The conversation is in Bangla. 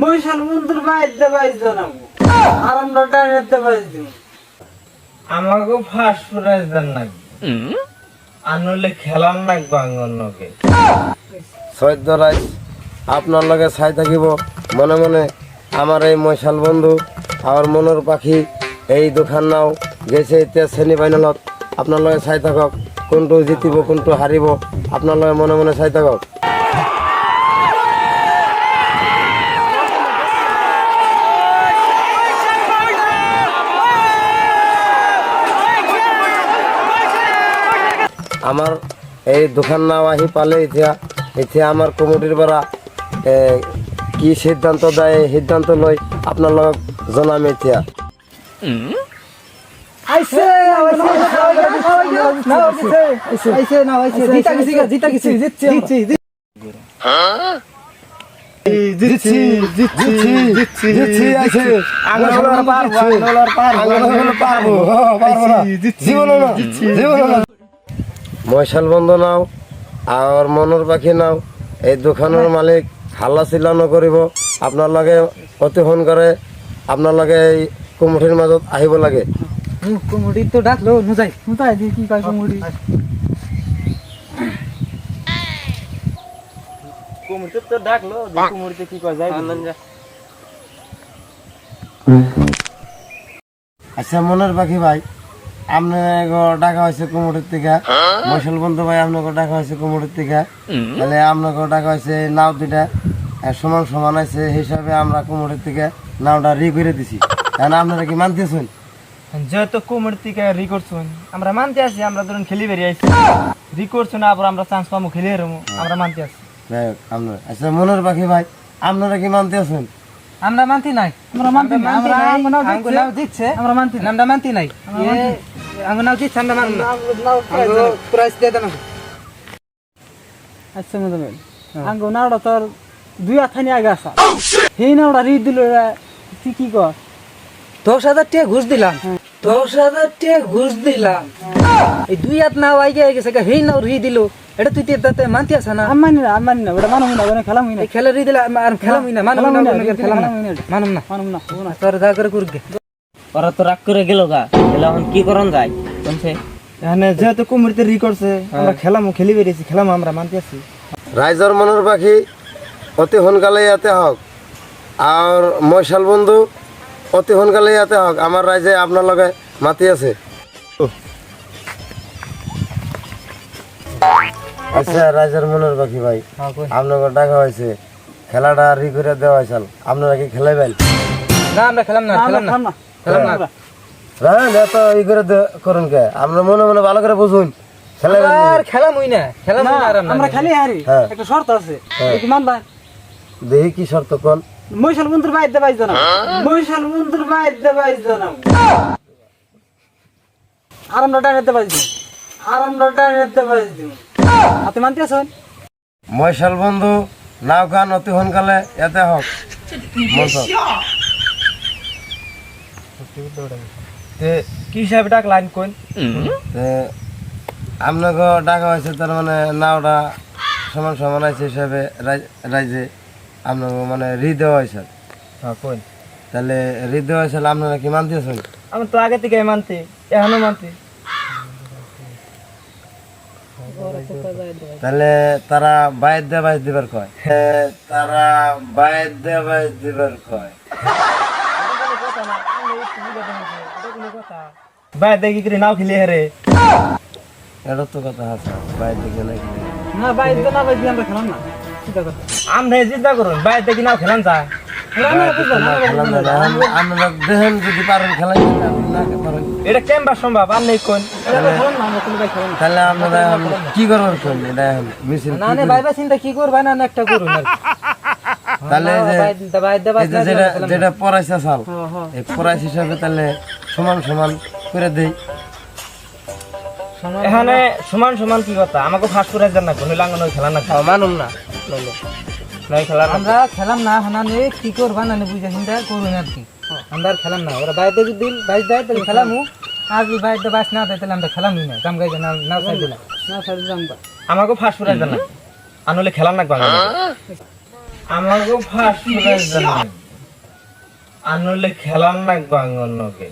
মহিষাল বন্ধুর বাইরে বাইজ না আর আমরা ডাইরেক্ট বাইজ দিব আমাকে ফার্স্ট প্রাইজ দেন নাকি আর নইলে খেলার নাকবো সৈদ্য রাজ আপনার লগে ছাই থাকিব। মনে মনে আমার এই মশাল বন্ধু আমার মনের পাখি এই দোকান নাও গেছে এতিয়া শ্রেণি ফাইনেলত আপনার লগে ছাই থাকক কোনটো জিতিব কোনটো হারিব আপনার লগে মনে মনে চাই থাকক। আমার এই দোকান নাও আহি পালে এতিয়া এতিয়া আমার কমিটির পৰা কি সিদ্ধান্ত দেয় সিদ্ধান্ত লৈ আপনার লগত জনাম এতিয়া। জীবন না মশাল বন্ধ নাও আর মনের পাখি নাও। এই দোকানের মালিক হাল্লা চিল্লা নকৰিব আপনার লগে অতি সোনকালে আপনার লগে এই কুমুঠিৰ মাজত আহিব লাগে। ডাকলো নুজাই নুজাই দি কি কয় কুমড়িতে তো ডাকলো কি কয় আচ্ছা মনের পাখি ভাই আপনাকে ডাকা হয়েছে কুমুরের থেকে। মশাল বন্ধু ভাই আপনাকে ডাকা হয়েছে কুমুরের থেকে। তাহলে আপনাকে ডাকা হয়েছে নাও দুইটা। সমান সমান আছে হিসাবে আমরা কুমুরের থেকে নাওটা রি করে দিছি। কারণ আপনারা কি মানতেছেন? যেহেতু কুমড়ি থেকে রি করছুন আমরা মানতে আছি আমরা ধরুন খেলি বেরিয়ে আইছি। রি করছুন আবার আমরা চান্স পাবো খেলে হেরমু আমরা মানতে আছি। আপনার আচ্ছা মনের পাখি ভাই আপনারা কি মানতে আছেন? আমরা মানতি নাই। আমরা মানতি নাই। আমরা আঙ্গনাও দিচ্ছে। আমরা মানতি নাই। আমরা মানতি নাই। আঙ্গনাও দিচ্ছে আমরা মানব না। প্রাইস দিয়ে দেন। আচ্ছা মদন আঙ্গনাওটা তোর দুই আথানি আগে আসা। সেই নাওটা রিদ দিল তুই কি কর? দশ হাজার টাকা ঘুষ দিলাম। দশ হাজার টাকা ঘুষ দিলাম। এই দুই হাত নাও আগে গেছে হেই নাও রি দিল। এটা তুই তাতে মানতি আসা না? মানি না মানি না ওটা না ওটা খেলাম না। খেলা রি দিলা আর খেলাম না মানব না খেলাম না। মানব না মানব না তোর যা করে করগে ওরা তো রাগ করে গেল গা তাহলে এখন কি করন যায়? বলছে এখানে যেহেতু রি করছে আমরা খেলামু খেলি বেরিয়েছি খেলাম আমরা মানতে আছি। রাইজর মনের পাখি অতি সোনকালে ইয়াতে হওক আর মশাল বন্ধু অতি সোনকালে ইয়াতে হওক আমার রাইজে আপনার লগে মাতি আছে। আচ্ছা রাইজের মনের পাখি ভাই আপনাকে ডাকা হয়েছে খেলাটা রি করে দেওয়া হয়েছিল আপনারা কি খেলাইবেন না আমরা খেলাম না খেলাম না। খেলাম না। রান এত ই করে দে- করুন কে। আপনার মনে মনে ভালো করে বুঝুন আর খেলাম হই না খেলাম না আমরা খালি হারি হ্যাঁ। একটা শর্ত আছে কি মানবা দেখি কি শর্ত কোন। মহিষাল বন্ধুর বাইরে বাইজ না মহিষাল বন্ধুর বাইরে বাইজ না আর আমরা ডাইরেক্ট বাইজ আর আমরা বাইজ দিই। আপনি মানতে আছেন মশাল বন্ধু নাও গান অতি সোনকালে ইয়াতে হওক মঞ্চ তে কি হিসাবে ডাক লাইন কোন তে আপনাকে ডাকা হয়েছে তার মানে নাওটা সমান সমান আছে হিসাবে রাই- রাইজে। মানে রি দেওয়া হয়েছে হ্যাঁ কোন তাহলে রি দেওয়া হয়েছে আপনারা কি মানতেছেন? আমি তো আগে থেকে মানতে এখনও মানতে তাহলে তারা বাইর দিয়ে বাইর দিবার কয়। তারা বাইর দিয়ে বাইর দিবার কয়। বাইরে দেখি করে নাও খেলি হেরে। এটা তো কথা আছে বাইর নাকি না বাইজ না বাইজ আমরা খেলাম না। আমরা চিন্তা করুন বাইরে খেলান যায় এটা কেমবা সম্ভব? কোন? আমরা তাহলে কি করবেন কোন? এটা মিছিল না না ভাই ভাই চিন্তা কি করবে? না না একটা করুন আর তাহলে যে বাইর দে এই যে যেটা যেটা পড়াইছে চাল হ্যাঁ হ্যাঁ। এই পড়াইছ হিসাবে তাহলে সমান সমান করে দেই। এখানে সমান সমান কি কথা? আমাকে ফার্স্ট প্রাইজ দেন না কোন লাঙ্গন খেলা না। মানুম না। নয় খেলা না আমরা খেলাম না হানা নে কি করবা না নে বুঝা হিন্দা করুন আর কি। আমরা আর খেলাম না ওরা বাইরে যদি দিল বাইশ দেয় তাহলে খেলামু। আর যদি বাইরে বাইশ না দেয় তাহলে আমরা খেলামই না কাম গাইছে না না সাইড দিলাম। না সাইড দিলাম আমাকে ফার্স্ট প্রাইজ দেন না। আনলে খেলা না বাংলা আমাকে ফার্স্ট প্রাইজ জানাই আনলে খেলার লাগবে আঙ্গনকে